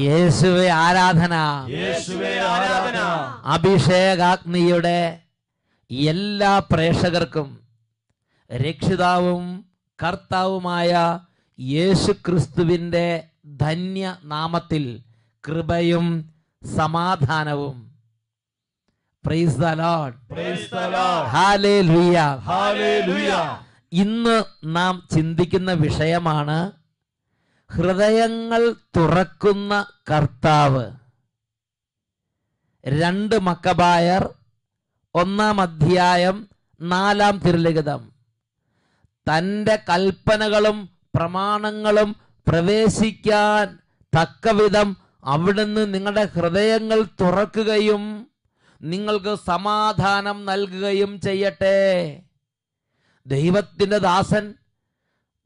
യേശുവെ ആരാധന. യേശുവേ ആരാധന. അഭിഷേകാഗ്നിയുടെ എല്ലാ പ്രേക്ഷകർക്കും രക്ഷിതാവും കർത്താവുമായ യേശു ക്രിസ്തുവിന്റെ ധന്യ നാമത്തിൽ കൃപയും സമാധാനവും. Praise the Lord praise the Lord hallelujah. Hallelujah. ഇന്ന് നാം ചിന്തിക്കുന്ന വിഷയമാണ് ഹൃദയങ്ങൾ തുറക്കുന്ന കർത്താവ്. രണ്ട് മക്കബായർ ഒന്നാം അധ്യായം നാലാം തിരുലിഖിതം. തന്റെ കൽപ്പനകളും പ്രമാണങ്ങളും പ്രവേശിക്കാൻ തക്കവിധം അവിടുന്ന് നിങ്ങളുടെ ഹൃദയങ്ങൾ തുറക്കുകയും നിങ്ങൾക്ക് സമാധാനം നൽകുകയും ചെയ്യട്ടെ. ദൈവത്തിന്റെ ദാസൻ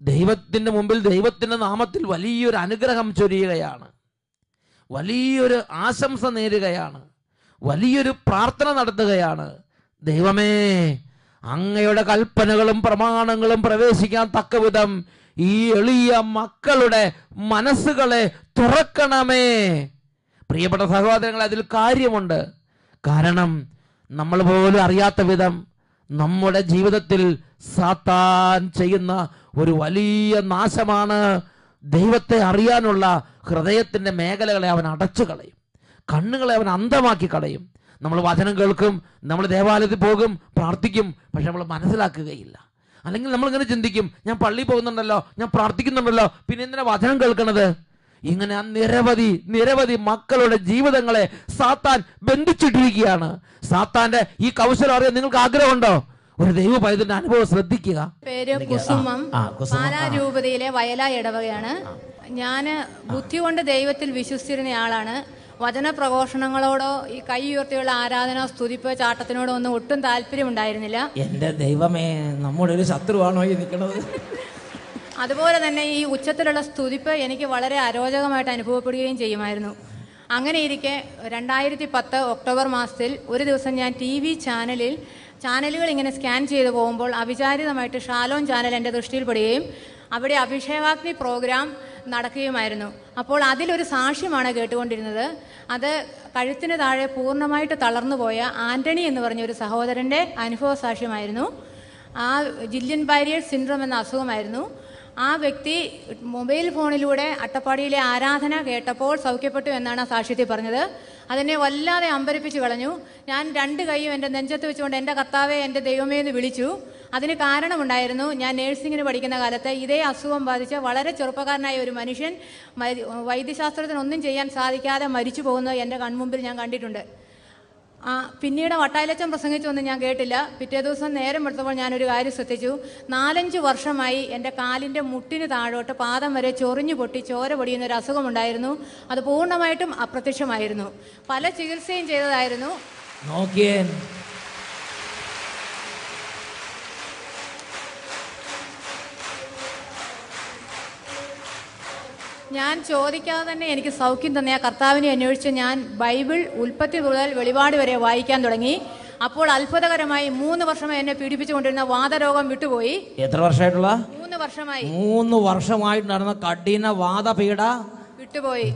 ദൈവത്തിന്റെ മുമ്പിൽ ദൈവത്തിന്റെ നാമത്തിൽ വലിയൊരു അനുഗ്രഹം ചൊരിയുകയാണ്. വലിയൊരു ആശംസ നേരുകയാണ്. വലിയൊരു പ്രാർത്ഥന നടത്തുകയാണ്. ദൈവമേ അങ്ങയുടെ കൽപ്പനകളും പ്രമാണങ്ങളും പ്രവേശിക്കാൻ തക്കവിധം ഈ എളിയ മക്കളുടെ മനസ്സുകളെ തുറക്കണമേ. പ്രിയപ്പെട്ട സഹോദരങ്ങൾ അതിൽ കാര്യമുണ്ട്. കാരണം നമ്മൾ പോലും അറിയാത്ത വിധം നമ്മുടെ ജീവിതത്തിൽ സാത്താൻ ചെയ്യുന്ന ഒരു വലിയ നാശമാണ് ദൈവത്തെ അറിയാനുള്ള ഹൃദയത്തിന്റെ മേഖലകളെ അവൻ അടച്ചു കളയും. കണ്ണുകളെ അവൻ അന്ധമാക്കി കളയും. നമ്മൾ വചനം കേൾക്കും നമ്മൾ ദേവാലയത്തിൽ പോകും പ്രാർത്ഥിക്കും പക്ഷെ നമ്മൾ മനസ്സിലാക്കുകയില്ല. അല്ലെങ്കിൽ നമ്മളിങ്ങനെ ചിന്തിക്കും ഞാൻ പള്ളി പോകുന്നുണ്ടല്ലോ ഞാൻ പ്രാർത്ഥിക്കുന്നുണ്ടല്ലോ പിന്നെ എന്തിനാ വചനം കേൾക്കണത്? ഇങ്ങനെ ആ നിരവധി നിരവധി മക്കളുടെ ജീവിതങ്ങളെ സാത്താൻ ബന്ധിച്ചിട്ടിരിക്കുകയാണ്. സാത്താന്റെ ഈ കൗശലം അറിയാൻ നിങ്ങൾക്ക് ആഗ്രഹമുണ്ടോ? ഒരു ദൈവ പൈതന്റെ അനുഭവം ശ്രദ്ധിക്കുക. പേര് കുസുമം. ആ, കുസുമം, പാലാ രൂപതയിലെ വയല ഇടവകയാണ്. ഞാൻ ബുദ്ധി കൊണ്ട് ദൈവത്തിൽ വിശ്വസിച്ചിരുന്ന ആളാണ് വചന പ്രഘോഷണങ്ങളോടോ ഈ കൈ ഉയർത്തിയുള്ള ആരാധന സ്തുതിപ്പ് ചാട്ടത്തിനോടോ ഒന്നും ഒട്ടും താല്പര്യമുണ്ടായിരുന്നില്ല. എന്റെ ദൈവമേ നമ്മുടെ ഒരു ശത്രുവാണോ ഈ നിൽക്കുന്നത് അതുപോലെ തന്നെ ഈ ഉച്ചത്തിലുള്ള സ്തുതിപ്പ് എനിക്ക് വളരെ അരോചകമായിട്ട് അനുഭവപ്പെടുകയും ചെയ്യുമായിരുന്നു. അങ്ങനെ ഇരിക്കെ രണ്ടായിരത്തി പത്ത് ഒക്ടോബർ മാസത്തിൽ ഒരു ദിവസം ഞാൻ ടി വി ചാനലിൽ ചാനലുകൾ ഇങ്ങനെ സ്കാൻ ചെയ്തു പോകുമ്പോൾ അവിചാരിതമായിട്ട് ഷാലോൺ ചാനൽ എന്റെ ദൃഷ്ടിയിൽപ്പെടുകയും അവിടെ അഭിഷേകാഗ്നി പ്രോഗ്രാം നടക്കുകയുമായിരുന്നു. അപ്പോൾ അതിലൊരു സാക്ഷ്യമാണ് കേട്ടുകൊണ്ടിരുന്നത്. അത് കഴുത്തിന് താഴെ പൂർണമായിട്ട് തളർന്നു പോയ ആന്റണി എന്ന് പറഞ്ഞ ഒരു സഹോദരന്റെ അനുഭവ സാക്ഷ്യമായിരുന്നു ആ ജില്ലിയൻ ബാരിയർ സിൻഡ്രോം എന്ന അസുഖമായിരുന്നു. ആ വ്യക്തി മൊബൈൽ ഫോണിലൂടെ അട്ടപ്പാടിയിലെ ആരാധന കേട്ടപ്പോൾ സൗഖ്യപ്പെട്ടു എന്നാണ് ആ സാക്ഷ്യത്തിൽ പറഞ്ഞത്. അതെന്നെ വല്ലാതെ അമ്പരിപ്പിച്ച് കളഞ്ഞു. ഞാൻ രണ്ട് കൈയും എന്റെ നെഞ്ചത്ത് വെച്ചുകൊണ്ട് എന്റെ കർത്താവെ എന്റെ ദൈവമേ എന്ന് വിളിച്ചു. അതിന് കാരണമുണ്ടായിരുന്നു ഞാൻ നേഴ്സിങ്ങിന് പഠിക്കുന്ന കാലത്ത് ഇതേ അസുഖം ബാധിച്ച വളരെ ചെറുപ്പക്കാരനായ ഒരു മനുഷ്യൻ വൈദ്യശാസ്ത്രത്തിനൊന്നും ചെയ്യാൻ സാധിക്കാതെ മരിച്ചു പോകുന്നത് എന്റെ കൺമുമ്പിൽ ഞാൻ കണ്ടിട്ടുണ്ട്. ആ പിന്നീട് വട്ടായിലച്ചൻ പ്രസംഗിച്ചൊന്നും ഞാൻ കേട്ടില്ല. പിറ്റേ ദിവസം നേരം എടുത്തപ്പോൾ ഞാനൊരു കാര്യം ശ്രദ്ധിച്ചു. നാലഞ്ച് വർഷമായി എന്റെ കാലിന്റെ മുട്ടിന് താഴോട്ട് പാദം വരെ ചൊറിഞ്ഞു പൊട്ടി ചോര പൊടിയുന്നൊരു അസുഖമുണ്ടായിരുന്നു. അത് പൂർണമായിട്ടും അപ്രത്യക്ഷമായിരുന്നു. പല ചികിത്സയും ചെയ്തതായിരുന്നു. നോക്കിയേ ഞാൻ ചോദിക്കാതെ തന്നെ എനിക്ക് സൗഖ്യം തന്നെ ആ കർത്താവിനെ അന്വേഷിച്ച് ഞാൻ ബൈബിൾ ഉൽപ്പത്തി മുതൽ വെളിപാട് വരെ വായിക്കാൻ തുടങ്ങി. അപ്പോൾ അത്ഭുതകരമായി മൂന്ന് വർഷമായി എന്നെ പീഡിപ്പിച്ചുകൊണ്ടിരുന്ന വാദരോഗം വിട്ടുപോയി. എത്ര വർഷമായിട്ടുള്ള? മൂന്ന് വർഷമായി. മൂന്ന് വർഷമായിട്ട് നടന്ന കഠിന വാദപീഠ വിട്ടുപോയി.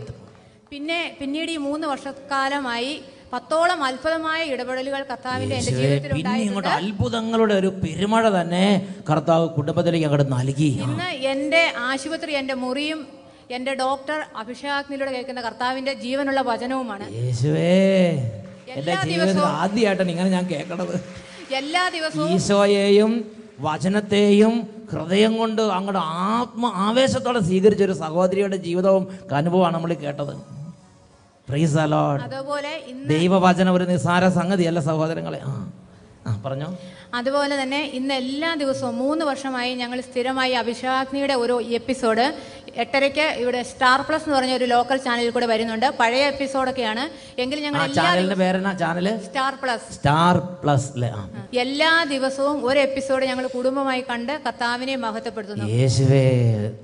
പിന്നെ പിന്നീട് ഈ മൂന്ന് വർഷക്കാലമായി പത്തോളം അത്ഭുതമായ ഇടപെടലുകൾ കർത്താവിന്റെ എന്റെ ജീവിതത്തിൽ പിന്നെ ഇങ്ങോട്ട് അത്ഭുതങ്ങളുടെ ഒരു പെരുമഴ തന്നെ കർത്താവ് കുടുംബത്തിലേക്ക് അങ്ങോട്ട് നൽകി. ഇന്ന് എന്റെ ആശുപത്രി എന്റെ മുറിയും എന്റെ ഡോക്ടർ അഭിഷേകാഗ്നിയിലൂടെ കേൾക്കുന്ന കർത്താവിന്റെ ജീവനുള്ള വചനവുമാണ്. എല്ലാ ദിവസവും- ആദ്യമായിട്ടാണ് ഇങ്ങനെ ഞാൻ കേൾക്കണത്. എല്ലാ ദിവസവും ഈശോയെയും വചനത്തെയും ഹൃദയം കൊണ്ട് അങ്ങോട്ട് ആത്മ ആവേശത്തോടെ സ്വീകരിച്ച ഒരു സഹോദരിയുടെ ജീവിതവും അനുഭവമാണ് നമ്മൾ കേട്ടത്. അതുപോലെ ദൈവവചനം ഒരു നിസ്സാര സംഗതിയല്ല സഹോദരങ്ങളെ. ആ ആ പറഞ്ഞോ. അതുപോലെ തന്നെ ഇന്ന് എല്ലാ ദിവസവും മൂന്ന് വർഷമായി ഞങ്ങൾ സ്ഥിരമായി അഭിഷേകാഗ്നിയുടെ ഒരു എപ്പിസോഡ് എട്ടരയ്ക്ക് ഇവിടെ സ്റ്റാർ പ്ലസ് എന്ന് പറഞ്ഞ ഒരു ലോക്കൽ ചാനലിൽ കൂടെ വരുന്നുണ്ട്. പഴയ എപ്പിസോഡൊക്കെയാണ് എങ്കിലും ഞങ്ങൾ ചാനലിന്റെ പേരെന്നാ channel star plus star plus എല്ലാ ദിവസവും ഒരു എപ്പിസോഡ് ഞങ്ങൾ കുടുംബമായി കണ്ട് കർത്താവിനെ മഹത്വപ്പെടുത്തുന്നു. യേശുവേ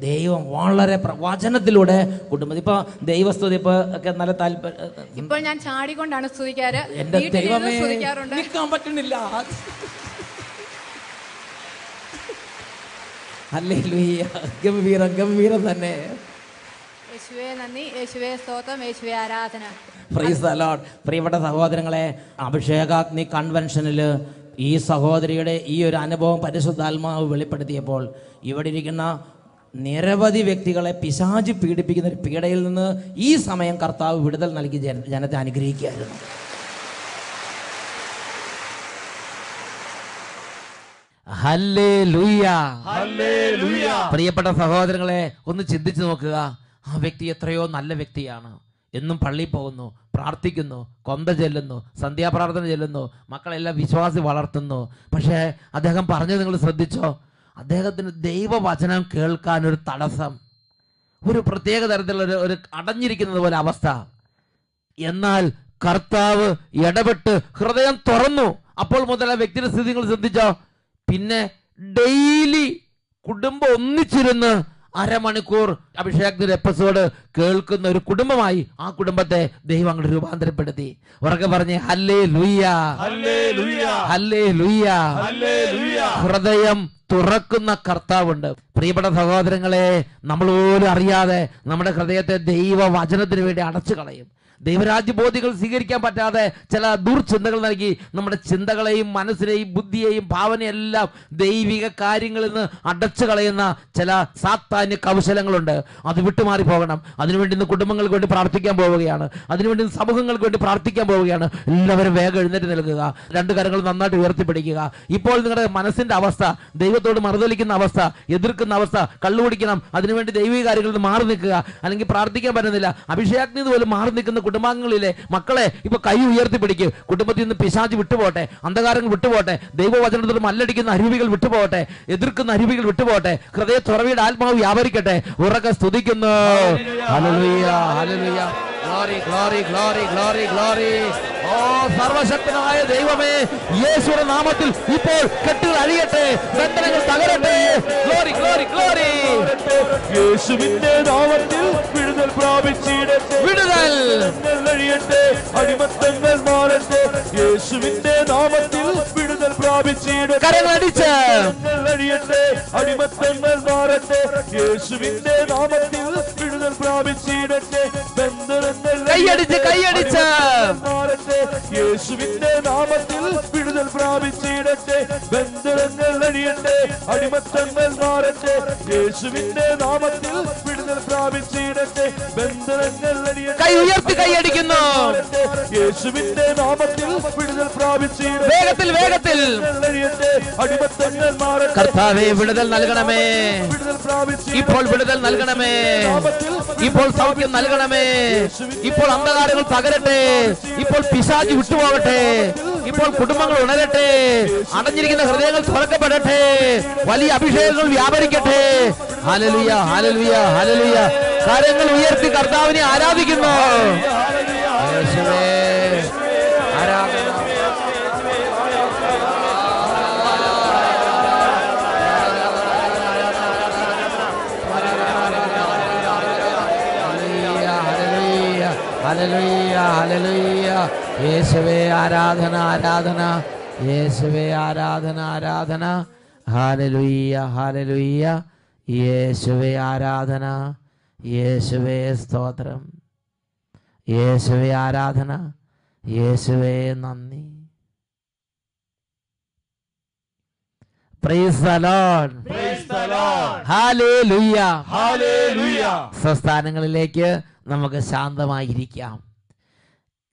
ദൈവം വളരെ പ്രവചനത്തിലൂടെ കുടുംബം ഇപ്പൊ ദൈവസ്തുതി ഇപ്പൊ ഒക്കെ നല്ല താല്പര്യം ഇപ്പോൾ ഞാൻ ചാടിക്കൊണ്ടാണ് സ്തുതിക്കാറ്. എന്റെ ദൈവമേ പറ്റുന്നില്ല. ഗംഭീരം ഗംഭീരം തന്നെ. യേശുവേ നന്ദി. യേശുവേ സ്തോത്രം. യേശുവേ ആരാധന. പ്രിയപ്പെട്ട സഹോദരങ്ങളെ അഭിഷേകാഗ്നി കൺവെൻഷനിൽ ഈ സഹോദരിയുടെ ഈ ഒരു അനുഭവം പരിശുദ്ധാത്മാവ് വെളിപ്പെടുത്തിയപ്പോൾ ഇവിടെ ഇരിക്കുന്ന നിരവധി വ്യക്തികളെ പിശാചി പീഡിപ്പിക്കുന്ന ഒരു പീഡയിൽ നിന്ന് ഈ സമയം കർത്താവ് വിടുതൽ നൽകി ജനത്തെ അനുഗ്രഹിക്കുകയായിരുന്നു. പ്രിയപ്പെട്ട സഹോദരങ്ങളെ ഒന്ന് ചിന്തിച്ചു നോക്കുക. ആ വ്യക്തി എത്രയോ നല്ല വ്യക്തിയാണ്. എന്നും പള്ളിയിൽ പോകുന്നു പ്രാർത്ഥിക്കുന്നു കൊന്ത ചെല്ലുന്നു സന്ധ്യാപ്രാർത്ഥന ചെല്ലുന്നു മക്കളെല്ലാം വിശ്വാസി വളർത്തുന്നു. പക്ഷേ അദ്ദേഹം പറഞ്ഞത് നിങ്ങൾ ശ്രദ്ധിച്ചോ? അദ്ദേഹത്തിന് ദൈവവചനം കേൾക്കാൻ ഒരു തടസ്സം. ഒരു പ്രത്യേക തരത്തിലുള്ള ഒരു- ഒരു അടഞ്ഞിരിക്കുന്നത് പോലെ അവസ്ഥ. എന്നാൽ കർത്താവ് ഇടപെട്ട് ഹൃദയം തുറന്നു. അപ്പോൾ മുതൽ ആ വ്യക്തിയുടെ സ്ഥിതി നിങ്ങൾ ശ്രദ്ധിച്ചോ പിന്നെ ഡെയിലി കുടുംബം ഒന്നിച്ചിരുന്ന് അരമണിക്കൂർ അഭിഷേകത്തിന്റെ എപ്പിസോഡ് കേൾക്കുന്ന ഒരു കുടുംബമായി ആ കുടുംബത്തെ ദൈവം അങ്ങോട്ട് രൂപാന്തരപ്പെടുത്തി. ഉറക്കെ പറഞ്ഞ് ഹല്ലേ ലുയ്യ ഹല്ലേ ലുയ്യ ഹൃദയം തുറക്കുന്ന കർത്താവുണ്ട്. പ്രിയപ്പെട്ട സഹോദരങ്ങളെ നമ്മൾ പോലും അറിയാതെ നമ്മുടെ ഹൃദയത്തെ ദൈവ വചനത്തിന് വേണ്ടി അടച്ചു കളയും ദൈവരാജ്യ ബോധികൾ സ്വീകരിക്കാൻ പറ്റാതെ ചില ദുർചിന്തകൾ നൽകി നമ്മുടെ ചിന്തകളെയും മനസ്സിനെയും ബുദ്ധിയെയും ഭാവനയെല്ലാം ദൈവിക കാര്യങ്ങളിൽ നിന്ന് അടച്ചു കളയുന്ന ചില സാത്താന്യ കൗശലങ്ങളുണ്ട്. അത് വിട്ടുമാറി പോകണം. അതിനുവേണ്ടി ഇന്ന് കുടുംബങ്ങൾക്ക് വേണ്ടി പ്രാർത്ഥിക്കാൻ പോവുകയാണ്. അതിനുവേണ്ടി സമൂഹങ്ങൾക്ക് വേണ്ടി പ്രാർത്ഥിക്കാൻ പോവുകയാണ്. എല്ലാവരും വേഗം എഴുന്നേറ്റ് നൽകുക രണ്ട് കരങ്ങൾ നന്നായിട്ട് ഉയർത്തിപ്പിടിക്കുക. ഇപ്പോൾ നിങ്ങളുടെ മനസ്സിന്റെ അവസ്ഥ ദൈവത്തോട് മറുതലിക്കുന്ന അവസ്ഥ എതിർക്കുന്ന അവസ്ഥ കള്ളുപിടിക്കണം അതിനുവേണ്ടി ദൈവിക കാര്യങ്ങളിൽ നിന്ന് മാറി നിൽക്കുക അല്ലെങ്കിൽ പ്രാർത്ഥിക്കാൻ പറ്റുന്നില്ല അഭിഷേകത്തിൽ നിന്ന് പോലും മാറി നിൽക്കുന്ന കുടുംബാംഗങ്ങളിലെ മക്കളെ ഇപ്പൊ കൈ ഉയർത്തി പിടിക്കും. കുടുംബത്തിൽ നിന്ന് പിശാജ് വിട്ടുപോട്ടെ അന്ധകാരങ്ങൾ വിട്ടുപോട്ടെ ദൈവവചനത്തോട് മല്ലടിക്കുന്ന അരുവികൾ വിട്ടുപോകട്ടെ എതിർക്കുന്ന അരുവികൾ വിട്ടുപോകട്ടെ ഹൃദയ തുറവിയുടെ ആത്മാവ് വ്യാപരിക്കട്ടെ. ഉറക്കെ സ്തുതിക്കുന്നു. സർവശക്തനായ ദൈവമേ യേശുര നാമത്തിൽ ഇപ്പോൾ കെട്ടുകൾ അഴിയട്ടെ ബന്ധനങ്ങൾ തകരട്ടെ. Glory glory glory. യേശുവിന്റെ നാമത്തിൽ പ്രാപിച്ചിടട്ടെ. വിടുതൽ. അഴിയട്ടെ അടിമത്തങ്ങൾ മാറട്ടെ. യേശുവിന്റെ നാമത്തിൽ വിടുതൽ പ്രാപിച്ചിടട്ടെ കരങ്ങളടിച്ച് ബന്ധനങ്ങൾ അഴിയട്ടെ. അടിമത്തങ്ങൾ മാറട്ടെ. യേശുവിന്റെ നാമത്തിൽ വിടുതൽ പ്രാപിച്ചിടട്ടെ. ബന്ധനങ്ങൾ കൈയടിച്ച് കൈയടിച്ച്. മാറട്ടെ. യേശുവിന്റെ നാമത്തിൽ വിടുതൽ പ്രാപിച്ചിടട്ടെ. ബന്ധനങ്ങൾ അഴിയട്ടെ. അടിമത്തങ്ങൾ മാറട്ടെ. യേശുവിന്റെ നാമത്തിൽ വിടുതൽ പ്രാപിച്ചിടട്ടെ. ബന്ധനങ്ങൾ അഴിയട്ടെ. കൈ ഉയർത്തി കൈയടിക്കുന്നു. യേശുവിന്റെ നാമത്തിൽ വിടുതൽ പ്രാപിച്ചിടട്ടെ. വേഗത്തിൽ വേഗത്തിൽ. അടിമത്തങ്ങൾ കർത്താവെ വിടുതൽ നൽകണമേ. ഇപ്പോൾ വിടുതൽ നൽകണമേ. ഇപ്പോൾ സൗഖ്യം നൽകണമേ. ഇപ്പോൾ അന്ധകാരങ്ങൾ തകരട്ടെ. ഇപ്പോൾ പിശാചി വിട്ടുപോകട്ടെ. ഇപ്പോൾ കുടുംബങ്ങൾ ഉണരട്ടെ. അടഞ്ഞിരിക്കുന്ന ഹൃദയങ്ങൾ തുറക്കപ്പെടട്ടെ. വലിയ അഭിഷേകങ്ങൾ വ്യാപരിക്കട്ടെ. ഹലലുയ ഹലലുയ ഹലലുയ കാര്യങ്ങൾ ഉയർത്തി കർത്താവിനെ ആരാധിക്കുന്നു. ഹല്ലേലൂയ. യേശുവേ ആരാധന ആരാധന. യേശുവേ ആരാധന ആരാധന. ഹാലലുയ്യ ഹാലലുയ്യ യേശുവേ ആരാധന. യേശുവേ സ്തോത്രം. യേശുവേ ആരാധന. യേശുവേ നന്ദി. സ്വസ്ഥാനങ്ങളിലേക്ക് നമുക്ക് ശാന്തമായിരിക്കാം.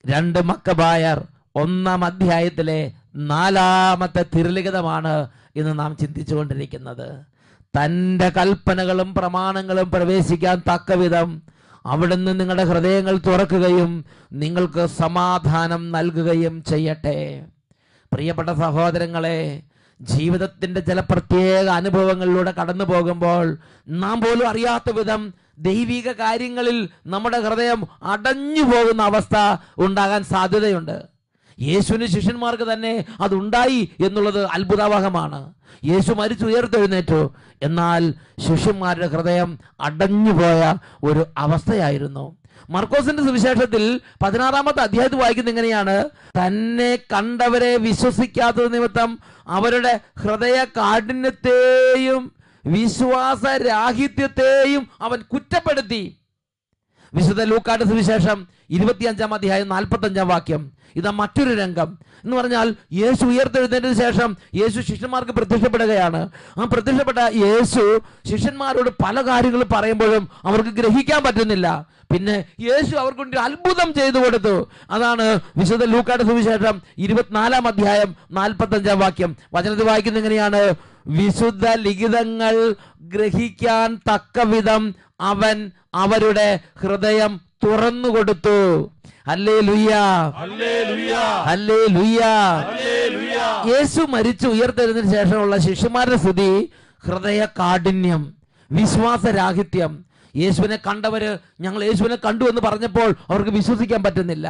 രണ്ട് മക്കബായർ ഒന്നാം അധ്യായത്തിലെ നാലാമത്തെ തിരുലിഖിതമാണ് ഇന്ന് നാം ചിന്തിച്ചുകൊണ്ടിരിക്കുന്നത്. തന്റെ കൽപ്പനകളും പ്രമാണങ്ങളും പ്രവേശിക്കാൻ തക്കവിധം അവിടുന്ന് നിങ്ങളുടെ ഹൃദയങ്ങൾ തുറക്കുകയും നിങ്ങൾക്ക് സമാധാനം നൽകുകയും ചെയ്യട്ടെ. പ്രിയപ്പെട്ട സഹോദരങ്ങളെ ജീവിതത്തിന്റെ ചില പ്രത്യേക അനുഭവങ്ങളിലൂടെ കടന്നു പോകുമ്പോൾ നാം പോലും അറിയാത്ത വിധം ദൈവിക കാര്യങ്ങളിൽ നമ്മുടെ ഹൃദയം അടഞ്ഞു പോകുന്ന അവസ്ഥ ഉണ്ടാകാൻ സാധ്യതയുണ്ട്. യേശുവിന് ശിഷ്യന്മാർക്ക് തന്നെ അതുണ്ടായി എന്നുള്ളത് അത്ഭുതാവഹമാണ്. യേശു മരിച്ചു ഉയർത്തെഴുന്നേറ്റു. എന്നാൽ ശിഷ്യന്മാരുടെ ഹൃദയം അടഞ്ഞുപോയ ഒരു അവസ്ഥയായിരുന്നു. മർക്കോസിന്റെ സുവിശേഷത്തിൽ പതിനാറാമത്തെ അധ്യായത്തിൽ വായിക്കുന്ന എങ്ങനെയാണ് തന്നെ കണ്ടവരെ വിശ്വസിക്കാത്തത് നിമിത്തം അവരുടെ ഹൃദയ കാഠിന്യത്തെയും വിശ്വാസരാഹിത്യത്തെയും അവൻ കുറ്റപ്പെടുത്തി. വിശുദ്ധ ലൂക്കാട്ട സുവിശേഷം ഇരുപത്തിയഞ്ചാം അധ്യായം നാൽപ്പത്തഞ്ചാം വാക്യം. ഇതാ മറ്റൊരു രംഗം. എന്ന് പറഞ്ഞാൽ യേശു ഉയർത്തെഴുന്നതിന് ശേഷം യേശു ശിഷ്യന്മാർക്ക് പ്രത്യക്ഷപ്പെടുകയാണ്. ആ പ്രത്യക്ഷപ്പെട്ട യേശു ശിഷ്യന്മാരോട് പല കാര്യങ്ങളും പറയുമ്പോഴും അവർക്ക് ഗ്രഹിക്കാൻ പറ്റുന്നില്ല. പിന്നെ യേശു അവർക്ക് വേണ്ടി അത്ഭുതം ചെയ്തു കൊടുത്തു. അതാണ് വിശുദ്ധ ലൂക്കാട്ട സുവിശേഷം ഇരുപത്തിനാലാം അധ്യായം നാൽപ്പത്തഞ്ചാം വാക്യം. വചനത്തിൽ വായിക്കുന്ന എങ്ങനെയാണ്? വിശുദ്ധ ലിഖിതങ്ങൾ ഗ്രഹിക്കാൻ തക്കവിധം അവൻ അവരുടെ ഹൃദയം തുറന്നു കൊടുത്തു അല്ലേ ലുയ്യ അല്ലേ ലുയ്യ യേശു മരിച്ചു ഉയർത്തെഴുന്നതിന് ശേഷമുള്ള ശിഷ്യന്മാരുടെ സ്ഥിതി ഹൃദയ കാഠിന്യം വിശ്വാസരാഹിത്യം. യേശുവിനെ കണ്ടവര് ഞങ്ങൾ യേശുവിനെ കണ്ടു എന്ന് പറഞ്ഞപ്പോൾ അവർക്ക് വിശ്വസിക്കാൻ പറ്റുന്നില്ല.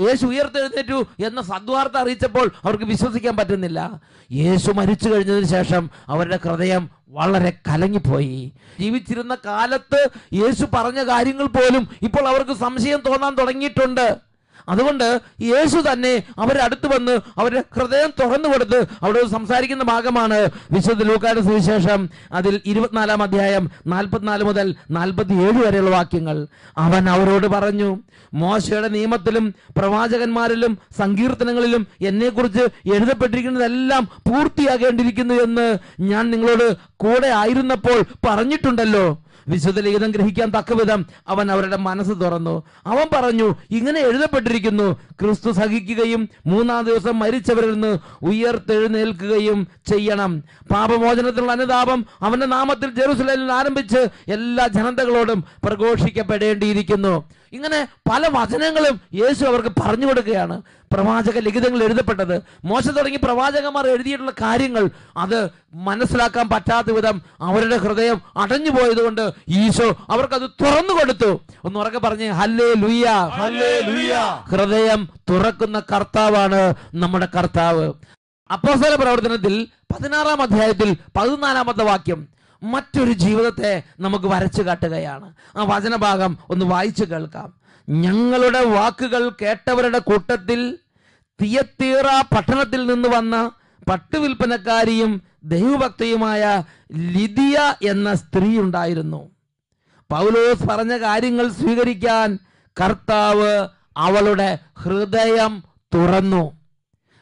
യേശു ഉയർത്തെഴുന്നേറ്റു എന്ന സദ്വാർത്ത അറിയിച്ചപ്പോൾ അവർക്ക് വിശ്വസിക്കാൻ പറ്റുന്നില്ല. യേശു മരിച്ചു കഴിഞ്ഞതിന് ശേഷം അവരുടെ ഹൃദയം വളരെ കലങ്ങിപ്പോയി. ജീവിച്ചിരുന്ന കാലത്ത് യേശു പറഞ്ഞ കാര്യങ്ങൾ പോലും ഇപ്പോൾ അവർക്ക് സംശയം തോന്നാൻ തുടങ്ങിയിട്ടുണ്ട്. അതുകൊണ്ട് യേശു തന്നെ അവരുടെ അടുത്ത് വന്ന് അവരുടെ ഹൃദയം തുറന്നു കൊടുത്ത് അവിടെ സംസാരിക്കുന്ന ഭാഗമാണ് വിശുദ്ധ ലൂക്കാട് സുവിശേഷം അതിൽ ഇരുപത്തിനാലാം അധ്യായം നാൽപ്പത്തിനാല് മുതൽ നാൽപ്പത്തിയേഴ് വരെയുള്ള വാക്യങ്ങൾ. അവൻ അവരോട് പറഞ്ഞു മോശയുടെ നിയമത്തിലും പ്രവാചകന്മാരിലും സങ്കീർത്തനങ്ങളിലും എന്നെക്കുറിച്ച് എഴുതപ്പെട്ടിരിക്കുന്നതെല്ലാം പൂർത്തിയാകേണ്ടിയിരിക്കുന്നു എന്ന് ഞാൻ നിങ്ങളോട് കൂടെ ആയിരുന്നപ്പോൾ പറഞ്ഞിട്ടുണ്ടല്ലോ. വിശുദ്ധ ലിഖിതം ഗ്രഹിക്കാൻ തക്കവിധം അവൻ അവരുടെ മനസ്സ് തുറന്നു. അവൻ പറഞ്ഞു ഇങ്ങനെ എഴുതപ്പെട്ടിരിക്കുന്നു. ക്രിസ്തു സഹിക്കുകയും മൂന്നാം ദിവസം മരിച്ചവരിൽ നിന്ന് ഉയർത്തെഴുന്നേൽക്കുകയും ചെയ്യണം. പാപമോചനത്തിനുള്ള അനുതാപം അവന്റെ നാമത്തിൽ ജെറുസലേമിൽ ആരംഭിച്ച് എല്ലാ ജനതകളോടും പ്രഘോഷിക്കപ്പെടേണ്ടിയിരിക്കുന്നു. ഇങ്ങനെ പല വചനങ്ങളും യേശു അവർക്ക് പറഞ്ഞു കൊടുക്കുകയാണ്. പ്രവാചക ലിഖിതങ്ങൾ എഴുതപ്പെട്ടത്. മോശ തുടങ്ങി പ്രവാചകന്മാർ എഴുതിയിട്ടുള്ള കാര്യങ്ങൾ അത് മനസ്സിലാക്കാൻ പറ്റാത്ത വിധം അവരുടെ ഹൃദയം അടഞ്ഞു പോയതുകൊണ്ട് ഈശോ അവർക്കത് തുറന്നു കൊടുത്തു. ഒന്ന് ഉറക്കെ പറഞ്ഞ് ഹല്ലേ ലുയ്യ ഹല്ലേലൂയ ഹൃദയം തുറക്കുന്ന കർത്താവാണ് നമ്മുടെ കർത്താവ്. അപ്പോസ്തല പ്രവർത്തനത്തിൽ പതിനാറാം അധ്യായത്തിൽ പതിനാലാമത്തെ വാക്യം മറ്റൊരു ജീവിതത്തെ നമുക്ക് വരച്ചു കാട്ടുകയാണ്. ആ വചനഭാഗം ഒന്ന് വായിച്ചു കേൾക്കാം. ഞങ്ങളുടെ വാക്കുകൾ കേട്ടവരുടെ കൂട്ടത്തിൽ തിയത്തീറ പട്ടണത്തിൽ നിന്ന് വന്ന പട്ടുവിൽപ്പനക്കാരിയും ദൈവഭക്തയുമായ ലിദിയ എന്ന സ്ത്രീ ഉണ്ടായിരുന്നു പൗലോസ് പറഞ്ഞ കാര്യങ്ങൾ സ്വീകരിക്കാൻ കർത്താവ് അവളുടെ ഹൃദയം തുറന്നു.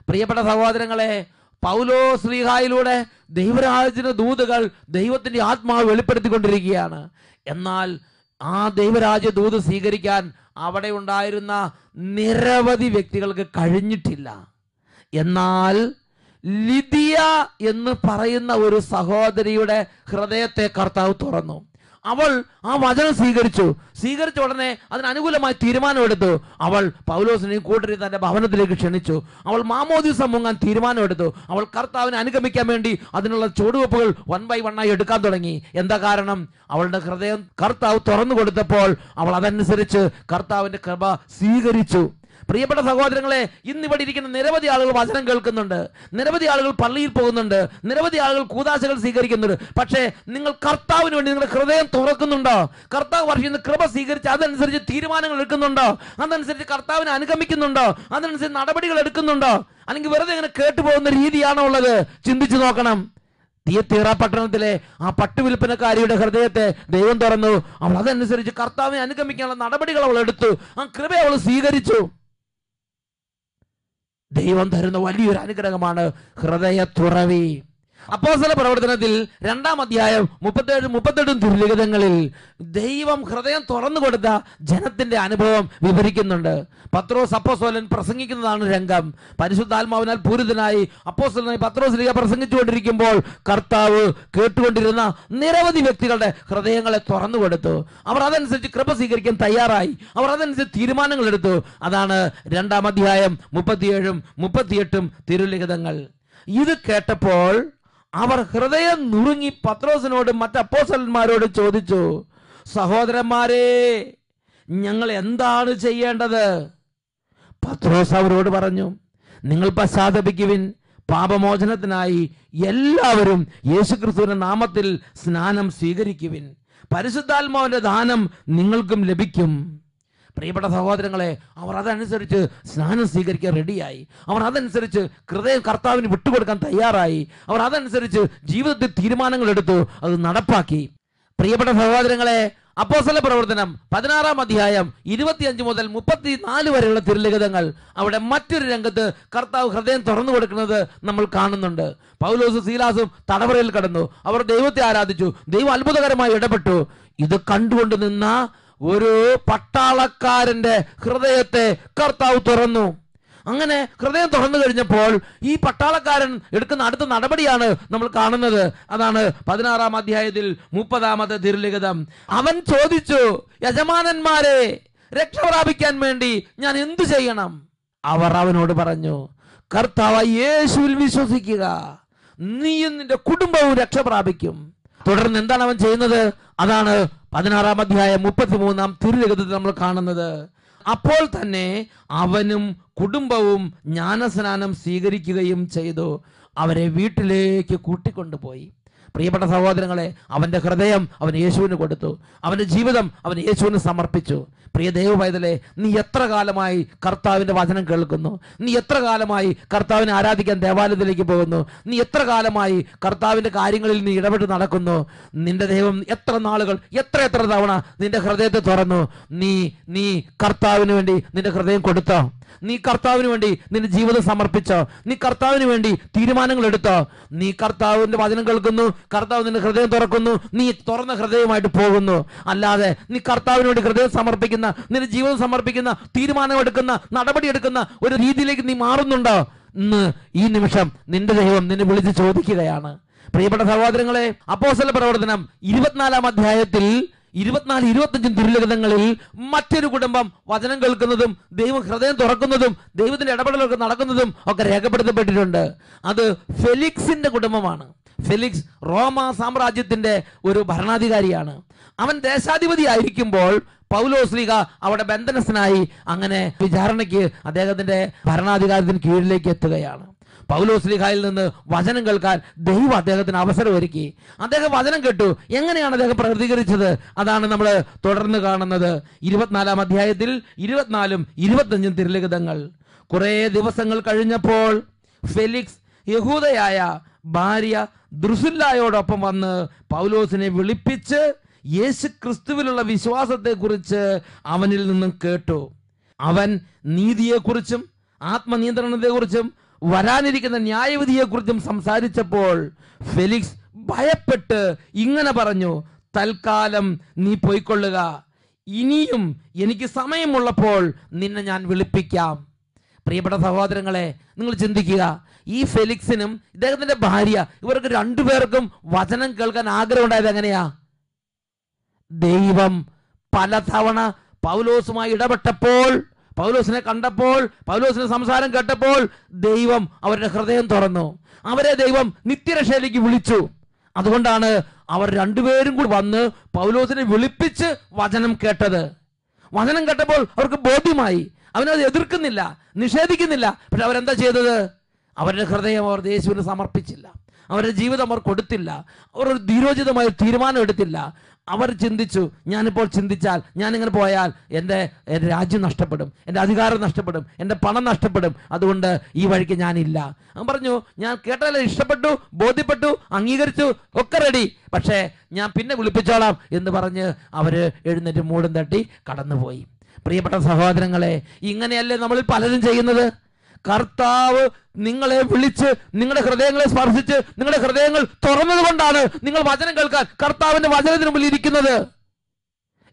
പ്രിയപ്പെട്ട സഹോദരങ്ങളെ പൗലോ ശ്രീഹായിലൂടെ ദൈവരാജ്യത്തിന്റെ ദൂതുകൾ ദൈവത്തിന്റെ ആത്മാവ് വെളിപ്പെടുത്തിക്കൊണ്ടിരിക്കുകയാണ്. എന്നാൽ ആ ദൈവരാജ്യ ദൂത് സ്വീകരിക്കാൻ അവിടെ ഉണ്ടായിരുന്ന നിരവധി വ്യക്തികൾക്ക് കഴിഞ്ഞിട്ടില്ല. എന്നാൽ ലിദിയ എന്ന് പറയുന്ന ഒരു സഹോദരിയുടെ ഹൃദയത്തെ കർത്താവ് തുറന്നു. അവൾ ആ വചനം സ്വീകരിച്ചു. സ്വീകരിച്ച ഉടനെ അതിനനുകൂലമായി തീരുമാനമെടുത്തു അവൾ പൗലോസിനെ കൂട്ടരി തന്റെ ഭവനത്തിലേക്ക് ക്ഷണിച്ചു. അവൾ മാമോദിസം മുങ്ങാൻ തീരുമാനമെടുത്തു അവൾ കർത്താവിനെ അനുഗമിക്കാൻ വേണ്ടി അതിനുള്ള ചുവടുവെപ്പുകൾ വൺ ബൈ വൺ ആയി എടുക്കാൻ തുടങ്ങി. എന്താ കാരണം? അവളുടെ ഹൃദയം കർത്താവ് തുറന്നു കൊടുത്തപ്പോൾ അവൾ അതനുസരിച്ച് കർത്താവിന്റെ കൃപ സ്വീകരിച്ചു. പ്രിയപ്പെട്ട സഹോദരങ്ങളെ ഇന്ന് ഇവിടെ ഇരിക്കുന്ന നിരവധി ആളുകൾ വചനം കേൾക്കുന്നുണ്ട്. നിരവധി ആളുകൾ പള്ളിയിൽ പോകുന്നുണ്ട്. നിരവധി ആളുകൾ കൂതാശകൾ സ്വീകരിക്കുന്നുണ്ട്. പക്ഷേ നിങ്ങൾ കർത്താവിന് വേണ്ടി നിങ്ങളുടെ ഹൃദയം തുറക്കുന്നുണ്ടോ? കർത്താവ് വർഷിക്കുന്ന കൃപ സ്വീകരിച്ച് അതനുസരിച്ച് തീരുമാനങ്ങൾ എടുക്കുന്നുണ്ടോ? അതനുസരിച്ച് കർത്താവിനെ അനുഗമിക്കുന്നുണ്ടോ? അതനുസരിച്ച് നടപടികൾ എടുക്കുന്നുണ്ടോ? അല്ലെങ്കിൽ വെറുതെ ഇങ്ങനെ കേട്ടു പോകുന്ന രീതിയാണോ ഉള്ളത്? ചിന്തിച്ചു നോക്കണം. തീയത്തീറ പട്ടണത്തിലെ ആ പട്ടുവിൽപ്പനക്കാരിയുടെ ഹൃദയത്തെ ദൈവം തുറന്നു. അവൾ അതനുസരിച്ച് കർത്താവിനെ അനുഗമിക്കാനുള്ള നടപടികൾ അവൾ എടുത്തു. ആ കൃപ അവൾ സ്വീകരിച്ചു. ദൈവം തരുന്ന വലിയൊരു അനുഗ്രഹമാണ് ഹൃദയ തുറവി അപ്പോസ്തല പ്രവർത്തനത്തിൽ രണ്ടാം അധ്യായം മുപ്പത്തേഴ് മുപ്പത്തെട്ടും ദുർലിഖിതങ്ങളിൽ ദൈവം ഹൃദയം തുറന്നു കൊടുത്ത ജനത്തിന്റെ അനുഭവം വിവരിക്കുന്നുണ്ട്. പത്രോസ് അപ്പോസ്തലൻ പ്രസംഗിക്കുന്നതാണ് രംഗം. പരിശുദ്ധാത്മാവിനാൽ പൂരിതനായി അപ്പോസോലനായി പത്രോസ് ലീഗ പ്രസംഗിച്ചുകൊണ്ടിരിക്കുമ്പോൾ കർത്താവ് കേട്ടുകൊണ്ടിരുന്ന നിരവധി വ്യക്തികളുടെ ഹൃദയങ്ങളെ തുറന്നു കൊടുത്തു. അവർ അതനുസരിച്ച് കൃപ സ്വീകരിക്കാൻ തയ്യാറായി. അവർ അതനുസരിച്ച് തീരുമാനങ്ങൾ എടുത്തു. അതാണ് രണ്ടാം അധ്യായം മുപ്പത്തിയേഴും മുപ്പത്തിയെട്ടും തിരുലിഖിതങ്ങൾ. ഇത് കേട്ടപ്പോൾ അവർ ഹൃദയം നുറുങ്ങി പത്രോസിനോട് മറ്റ് അപ്പോസലന്മാരോട് ചോദിച്ചു സഹോദരന്മാരെ ഞങ്ങൾ എന്താണ് ചെയ്യേണ്ടത്? പത്രോസ് അവരോട് പറഞ്ഞു നിങ്ങൾ പശ്ചാത്തപിക്കുവിൻ പാപമോചനത്തിനായി എല്ലാവരും യേശുക്രിസ്തുവിന്റെ നാമത്തിൽ സ്നാനം സ്വീകരിക്കുവിൻ. പരിശുദ്ധാത്മാവിന്റെ ദാനം നിങ്ങൾക്കും ലഭിക്കും. പ്രിയപ്പെട്ട സഹോദരങ്ങളെ അവർ അതനുസരിച്ച് സ്നാനം സ്വീകരിക്കാൻ റെഡിയായി അവർ അതനുസരിച്ച് ഹൃദയം കർത്താവിന് വിട്ടുകൊടുക്കാൻ തയ്യാറായി. അവർ അതനുസരിച്ച് ജീവിതത്തിൽ തീരുമാനങ്ങൾ എടുത്തു അത് നടപ്പാക്കി. പ്രിയപ്പെട്ട സഹോദരങ്ങളെ അപ്പോസല പ്രവർത്തനം പതിനാറാം അധ്യായം ഇരുപത്തിയഞ്ച് മുതൽ മുപ്പത്തിനാല് വരെയുള്ള തിരുലിഖിതങ്ങൾ അവിടെ മറ്റൊരു രംഗത്ത് കർത്താവ് ഹൃദയം തുറന്നു കൊടുക്കുന്നത് നമ്മൾ കാണുന്നുണ്ട്. പൗലോസും സീലാസും തടവറയിൽ കടന്നു. അവർ ദൈവത്തെ ആരാധിച്ചു ദൈവം അത്ഭുതകരമായി ഇടപെട്ടു. ഇത് കണ്ടുകൊണ്ട് നിന്ന ഒരു പട്ടാളക്കാരന്റെ ഹൃദയത്തെ കർത്താവ് തുറന്നു. അങ്ങനെ ഹൃദയം തുറന്നു കഴിഞ്ഞപ്പോൾ ഈ പട്ടാളക്കാരൻ എടുക്കുന്ന അടുത്ത നടപടിയാണ് നമ്മൾ കാണുന്നത്. അതാണ് പതിനാറാം അധ്യായത്തിൽ മുപ്പതാമത്തെ തിരുലിഖിതം. അവൻ ചോദിച്ചു യജമാനന്മാരെ രക്ഷ പ്രാപിക്കാൻ വേണ്ടി ഞാൻ എന്തു ചെയ്യണം? അവർ അവനോട് പറഞ്ഞു കർത്താവ് യേശുവിൽ വിശ്വസിക്കുക. നീയും നിന്റെ കുടുംബവും രക്ഷ പ്രാപിക്കും. തുടർന്ന് എന്താണ് അവൻ ചെയ്യുന്നത്? അതാണ് പതിനാറാം അധ്യായം മുപ്പത്തിമൂന്നാം തിരുലിഖിതത്തിൽ നമ്മൾ കാണുന്നത്. അപ്പോൾ തന്നെ അവനും കുടുംബവും ജ്ഞാനസ്നാനം സ്വീകരിക്കുകയും ചെയ്തു. അവരെ വീട്ടിലേക്ക് കൂട്ടിക്കൊണ്ടുപോയി. പ്രിയപ്പെട്ട സഹോദരങ്ങളെ അവന്റെ ഹൃദയം അവൻ യേശുവിന് കൊടുത്തു. അവന്റെ ജീവിതം അവൻ യേശുവിന് സമർപ്പിച്ചു. പ്രിയ ദൈവപൈതലെ നീ എത്ര കാലമായി കർത്താവിന്റെ വചനം കേൾക്കുന്നു? നീ എത്ര കാലമായി കർത്താവിനെ ആരാധിക്കാൻ ദേവാലയത്തിലേക്ക് പോകുന്നു? നീ എത്ര കാലമായി കർത്താവിന്റെ കാര്യങ്ങളിൽ നീ ഇടപെട്ട് നടക്കുന്നു? നിന്റെ ദൈവം എത്ര നാളുകൾ എത്ര എത്ര തവണ നിന്റെ ഹൃദയത്തെ തുറന്നു? നീ നീ കർത്താവിന് വേണ്ടി നിന്റെ ഹൃദയം കൊടുത്തോ? നീ കർത്താവിന് വേണ്ടി നിന്റെ ജീവിതം സമർപ്പിച്ചോ? നീ കർത്താവിന് വേണ്ടി തീരുമാനങ്ങൾ എടുത്തോ? നീ കർത്താവിന്റെ വചനം കേൾക്കുന്നു കർത്താവ് നിന്റെ ഹൃദയം തുറക്കുന്നു നീ തുറന്ന ഹൃദയമായിട്ട് പോകുന്നു. അല്ലാതെ നീ കർത്താവിന് വേണ്ടി ഹൃദയം സമർപ്പിക്കുന്ന നിന്റെ ജീവിതം സമർപ്പിക്കുന്ന തീരുമാനം എടുക്കുന്ന നടപടി എടുക്കുന്ന ഒരു രീതിയിലേക്ക് നീ മാറുന്നുണ്ടോ? ഇന്ന് ഈ നിമിഷം നിന്റെ ദൈവം നിന്നെ വിളിച്ച് ചോദിക്കുകയാണ്. പ്രിയപ്പെട്ട സഹോദരങ്ങളെ അപ്പോസല പ്രവർത്തനം ഇരുപത്തിനാലാം അധ്യായത്തിൽ ഇരുപത്തിനാല് ഇരുപത്തഞ്ചും തിരുലിഖിതങ്ങളിൽ മറ്റൊരു കുടുംബം വചനം കേൾക്കുന്നതും ദൈവം ഹൃദയം തുറക്കുന്നതും ദൈവത്തിന്റെ ഇടപെടലൊക്കെ നടക്കുന്നതും ഒക്കെ രേഖപ്പെടുത്തപ്പെട്ടിട്ടുണ്ട്. അത് ഫെലിക്സിന്റെ കുടുംബമാണ്. ഫെലിക്സ് റോമ സാമ്രാജ്യത്തിന്റെ ഒരു ഭരണാധികാരിയാണ്. അവൻ ദേശാധിപതി ആയിരിക്കുമ്പോൾ പൗലോസ്ലിക അവിടെ ബന്ധനസ്ഥനായി അങ്ങനെ വിചാരണയ്ക്ക് അദ്ദേഹത്തിന്റെ ഭരണാധികാരത്തിന് കീഴിലേക്ക് എത്തുകയാണ്. പൗലോസ്ലിഹായിൽ നിന്ന് വചനം കേൾക്കാൻ ദൈവം അദ്ദേഹത്തിന് അവസരം ഒരുക്കി അദ്ദേഹം വചനം കേട്ടു. എങ്ങനെയാണ് അദ്ദേഹം പ്രതികരിച്ചത്? അതാണ് നമ്മൾ തുടർന്ന് കാണുന്നത്. ഇരുപത്തിനാലാം അധ്യായത്തിൽ ഇരുപത്തിനാലും ഇരുപത്തഞ്ചും തിരുലിഖിതങ്ങൾ. കുറെ ദിവസങ്ങൾ കഴിഞ്ഞപ്പോൾ ഫെലിക്സ് യഹൂദയായ ഭാര്യ ദ്രുസുല്ലായോടൊപ്പം വന്ന് പൗലോസിനെ വിളിപ്പിച്ച് യേശു ക്രിസ്തുവിലുള്ള വിശ്വാസത്തെക്കുറിച്ച് അവനിൽ നിന്നും കേട്ടു. അവൻ നീതിയെക്കുറിച്ചും ആത്മനിയന്ത്രണത്തെക്കുറിച്ചും വരാനിരിക്കുന്ന ന്യായവിധിയെക്കുറിച്ചും സംസാരിച്ചപ്പോൾ ഫെലിക്സ് ഭയപ്പെട്ട് ഇങ്ങനെ പറഞ്ഞു തൽക്കാലം നീ പോയിക്കൊള്ളുക. ഇനിയും എനിക്ക് സമയമുള്ളപ്പോൾ നിന്നെ ഞാൻ വിളിപ്പിക്കാം. പ്രിയപ്പെട്ട സഹോദരങ്ങളെ നിങ്ങൾ ചിന്തിക്കുക ഈ ഫെലിക്സിനും ഇദ്ദേഹത്തിന്റെ ഭാര്യ ഇവർക്ക് രണ്ടുപേർക്കും വചനം കേൾക്കാൻ ആഗ്രഹം ഉണ്ടായത് എങ്ങനെയാ? ദൈവം പലതവണ പൗലോസുമായി ഇടപെട്ടപ്പോൾ പൗലോസിനെ കണ്ടപ്പോൾ പൗലോസിന്റെ സംസാരം കേട്ടപ്പോൾ ദൈവം അവരുടെ ഹൃദയം തുറന്നു. അവരെ ദൈവം നിത്യരക്ഷയിലേക്ക് വിളിച്ചു. അതുകൊണ്ടാണ് അവർ രണ്ടുപേരും കൂടി വന്ന് പൗലോസിനെ വിളിപ്പിച്ച് വചനം കേട്ടത്. വചനം കേട്ടപ്പോൾ അവർക്ക് ബോധ്യമായി. അവനത് എതിർക്കുന്നില്ല നിഷേധിക്കുന്നില്ല. പക്ഷെ അവരെന്താ ചെയ്തത്? അവരുടെ ഹൃദയം അവർ യേശുവിന് സമർപ്പിച്ചില്ല. അവരുടെ ജീവിതം അവർ കൊടുത്തില്ല. അവർ ഒരു ധീരോചിതമായ തീരുമാനം എടുത്തില്ല. അവർ ചിന്തിച്ചു ഞാനിപ്പോൾ ചിന്തിച്ചാൽ ഞാനിങ്ങനെ പോയാൽ എന്റെ എന്റെ രാജ്യം നഷ്ടപ്പെടും എന്റെ അധികാരം നഷ്ടപ്പെടും എന്റെ പണം നഷ്ടപ്പെടും. അതുകൊണ്ട് ഈ വഴിക്ക് ഞാനില്ല. അവൻ പറഞ്ഞു ഞാൻ കേട്ടാലേ ഇഷ്ടപ്പെട്ടു ബോധ്യപ്പെട്ടു അംഗീകരിച്ചു ഒക്കെ റെഡി പക്ഷേ ഞാൻ പിന്നെ വിളിപ്പിച്ചോളാം എന്ന് പറഞ്ഞ് അവർ എഴുന്നേറ്റ് മൂടും തട്ടി കടന്നുപോയി. പ്രിയപ്പെട്ട സഹോദരങ്ങളെ ഇങ്ങനെയല്ലേ നമ്മളിൽ പലരും ചെയ്യുന്നത്? കർത്താവ് നിങ്ങളെ വിളിച്ച് നിങ്ങളുടെ ഹൃദയങ്ങളെ സ്പർശിച്ച് നിങ്ങളുടെ ഹൃദയങ്ങൾ തുറന്നത് കൊണ്ടാണ് നിങ്ങൾ വചനം കേൾക്കാൻ കർത്താവിന്റെ വചനത്തിന് മുമ്പിൽ ഇരിക്കുന്നത്.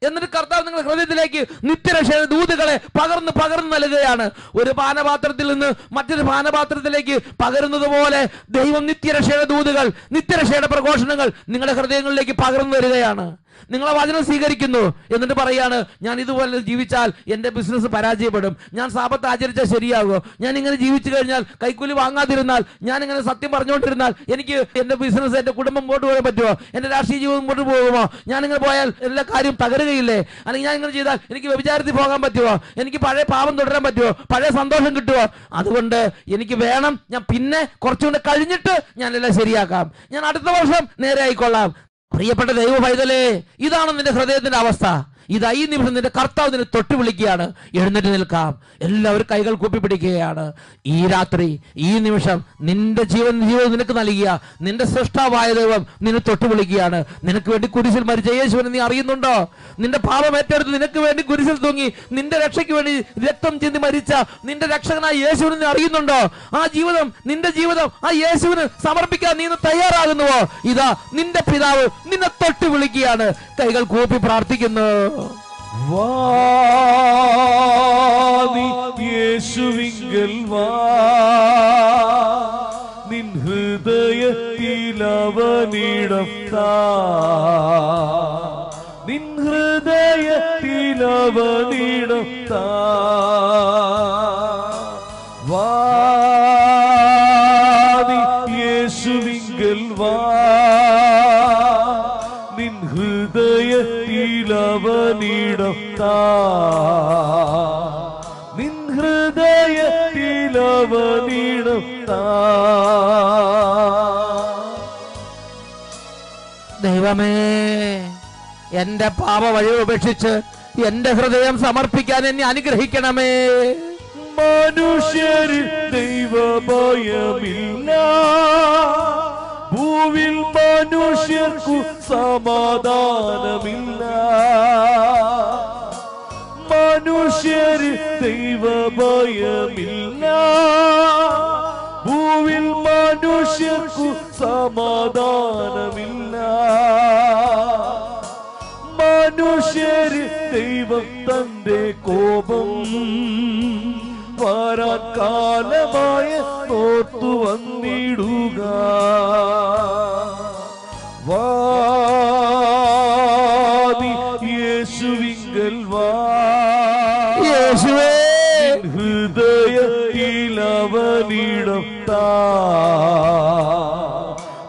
എന്നിട്ട് കർത്താവ് നിങ്ങളുടെ ഹൃദയത്തിലേക്ക് നിത്യരക്ഷ ദൂതുകളെ പകർന്ന് പകർന്ന് നൽകുകയാണ്. ഒരു പാനപാത്രത്തിൽ നിന്ന് മറ്റൊരു പാനപാത്രത്തിലേക്ക് പകരുന്നത് പോലെ ദൈവം നിത്യരക്ഷയുടെ ദൂതുകൾ നിത്യരക്ഷയുടെ പ്രഘോഷണങ്ങൾ നിങ്ങളുടെ ഹൃദയങ്ങളിലേക്ക് പകർന്നു വരികയാണ് നിങ്ങളെ വചനം സ്വീകരിക്കുന്നു എന്നിട്ട് പറയാണ് ഞാൻ ഇതുപോലെ ജീവിച്ചാൽ എന്റെ ബിസിനസ് പരാജയപ്പെടും. ഞാൻ സാപത്ത് ആചരിച്ചാൽ ശരിയാകുമോ? ഞാൻ ഇങ്ങനെ ജീവിച്ചു കഴിഞ്ഞാൽ കൈക്കൂലി വാങ്ങാതിരുന്നാൽ ഞാൻ ഇങ്ങനെ സത്യം പറഞ്ഞുകൊണ്ടിരുന്നാൽ എനിക്ക് എന്റെ ബിസിനസ് എന്റെ കുടുംബം മുമ്പോട്ട് പോകാൻ പറ്റുമോ? എന്റെ രാഷ്ട്രീയ ജീവിതം മുമ്പോട്ട് പോകുമോ? ഞാൻ ഇങ്ങനെ പോയാൽ എല്ലാ കാര്യം തകരുകയില്ലേ? അല്ലെങ്കിൽ ഞാൻ ഇങ്ങനെ ചെയ്താൽ എനിക്ക് വ്യഭിചാരത്തിൽ പോകാൻ പറ്റുമോ? എനിക്ക് പഴയ പാപം തുടരാൻ പറ്റുമോ? പഴയ സന്തോഷം കിട്ടുമോ? അതുകൊണ്ട് എനിക്ക് വേണം ഞാൻ പിന്നെ കുറച്ചുകൂടെ കഴിഞ്ഞിട്ട് ഞാൻ എല്ലാം ശരിയാക്കാം. ഞാൻ അടുത്ത വർഷം നേരെ ആയിക്കൊള്ളാം. പ്രിയപ്പെട്ട ദൈവ പൈതലേ ഇതാണ് നിന്റെ ഹൃദയത്തിന്റെ അവസ്ഥ. ഇതാ ഈ നിമിഷം നിന്റെ കർത്താവ് നിന്നെ തൊട്ട് വിളിക്കുകയാണ്. എഴുന്നേറ്റ് നിൽക്കാം. എല്ലാവരും കൈകൾ കൂപ്പി പിടിക്കുകയാണ്. ഈ രാത്രി ഈ നിമിഷം നിന്റെ ജീവൻ ജീവിതം നിനക്ക് നൽകിയ നിന്റെ സൃഷ്ടാവായ ദൈവം നിന്നെ തൊട്ട് വിളിക്കുകയാണ്. നിനക്ക് വേണ്ടി കുരിശിൽ മരിച്ച യേശുവിനെ നീ അറിയുന്നുണ്ടോ? നിന്റെ പാപം ഏറ്റെടുത്ത് നിനക്ക് വേണ്ടി കുരിശിൽ തൂങ്ങി നിന്റെ രക്ഷയ്ക്ക് വേണ്ടി രക്തം ചിന്തി മരിച്ച നിന്റെ രക്ഷകനായ യേശുവിനെ നീ അറിയുന്നുണ്ടോ? ആ ജീവിതം നിന്റെ ജീവിതം ആ യേശുവിന് സമർപ്പിക്കാൻ നീ തയ്യാറാകുന്നുവോ? ഇതാ നിന്റെ പിതാവ് നിന്നെ തൊട്ട് വിളിക്കുകയാണ്. കൈകൾ കൂപ്പി പ്രാർത്ഥിക്കുന്നു. വാതി യേശുവിങ്കൽ വാ. നിൻ ഹൃദയത്തിലവനിടം താ നിൻ ഹൃദയത്തിലവനിടം ദൈവമേ എന്റെ പാപ വഴി ഉപേക്ഷിച്ച് എന്റെ ഹൃദയം സമർപ്പിക്കാൻ എന്നെ അനുഗ്രഹിക്കണമേ. മനുഷ്യരിൽ ദൈവഭയമില്ല. ഭൂവിൽ മനുഷ്യർക്കു സമാധാനമില്ല. ദൈവഭയമില്ല ഭൂവിൽ മനുഷ്യർക്കു സമാധാനമില്ല. മനുഷ്യര് ദൈവം തന്റെ കോപം വരാക്കാലമായ തോത്തു വന്നിടുക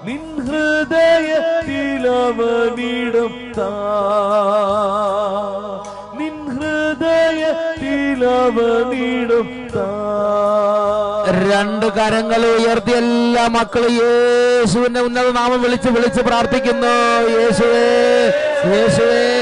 നിൻ ഹൃദയത്തിലവനിടം താ. നിൻ താ. രണ്ട് കരങ്ങൾ ഉയർത്തി എല്ലാ മക്കളും യേശുവിന്റെ ഉന്നത നാമം വിളിച്ച് വിളിച്ച് പ്രാർത്ഥിക്കുന്നു. യേശുവേ യേശുവേ.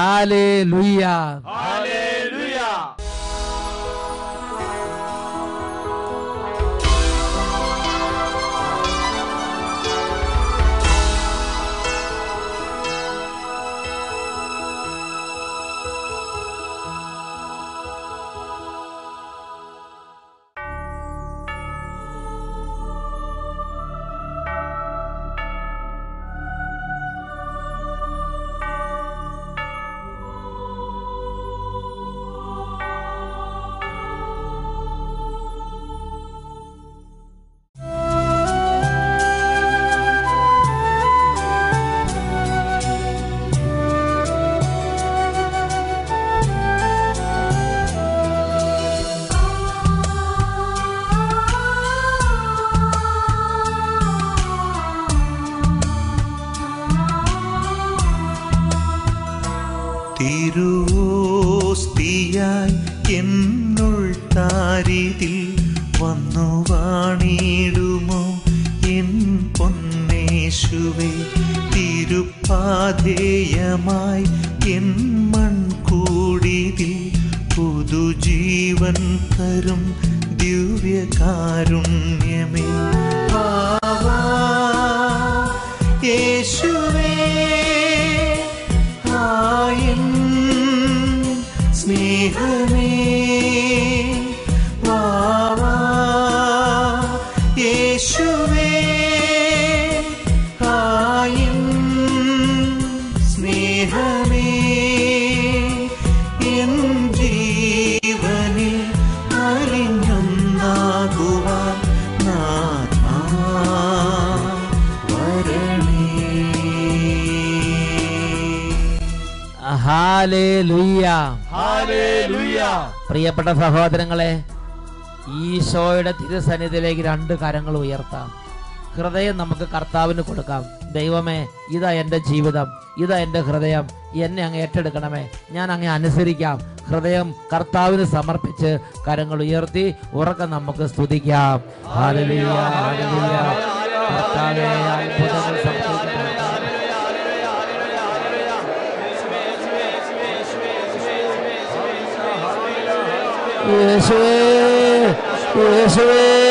Hallelujah. Hallelujah. തിരുവോസ്തിയായി എന്നുൾ താരിതിൽ വന്നു വാണിടുമോ? എൻ പൊന്നേശുവേ തിരുപ്പാധേയമായി എൻ മൺകൂടിതിൽ പുതുജീവൻ തരും ദിവ്യകാരുണ്യമേ. വാവാ, എൻ ജീവനിൽ പ്രിയപ്പെട്ട സഹോദരങ്ങളെ ഈശോയുടെ തിരുസന്നിധിയിലേക്ക് രണ്ട് കരങ്ങൾ ഉയർത്താം. ഹൃദയം നമുക്ക് കർത്താവിന് കൊടുക്കാം. ദൈവമേ ഇതാ എന്റെ ജീവിതം. ഇതാ എന്റെ ഹൃദയം. എന്നെ അങ്ങ് ഏറ്റെടുക്കണമേ. ഞാൻ അങ്ങ് അനുസരിക്കാം. ഹൃദയം കർത്താവിന് സമർപ്പിച്ച് കരങ്ങൾ ഉയർത്തി ഉറക്കം നമുക്ക് സ്തുതിക്കാം. യേശുവേ യേശുവേ.